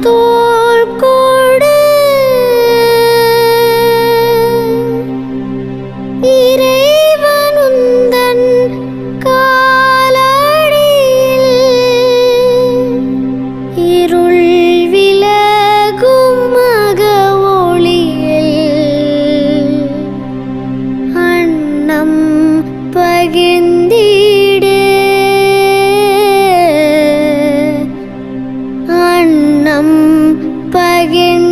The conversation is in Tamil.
தோல் கொடு. இறைவனுந்தன் காலடியில் இருள் விலகும் மக ஒளியில் அன்னம் பகிர்ந்து பகிர்ந்து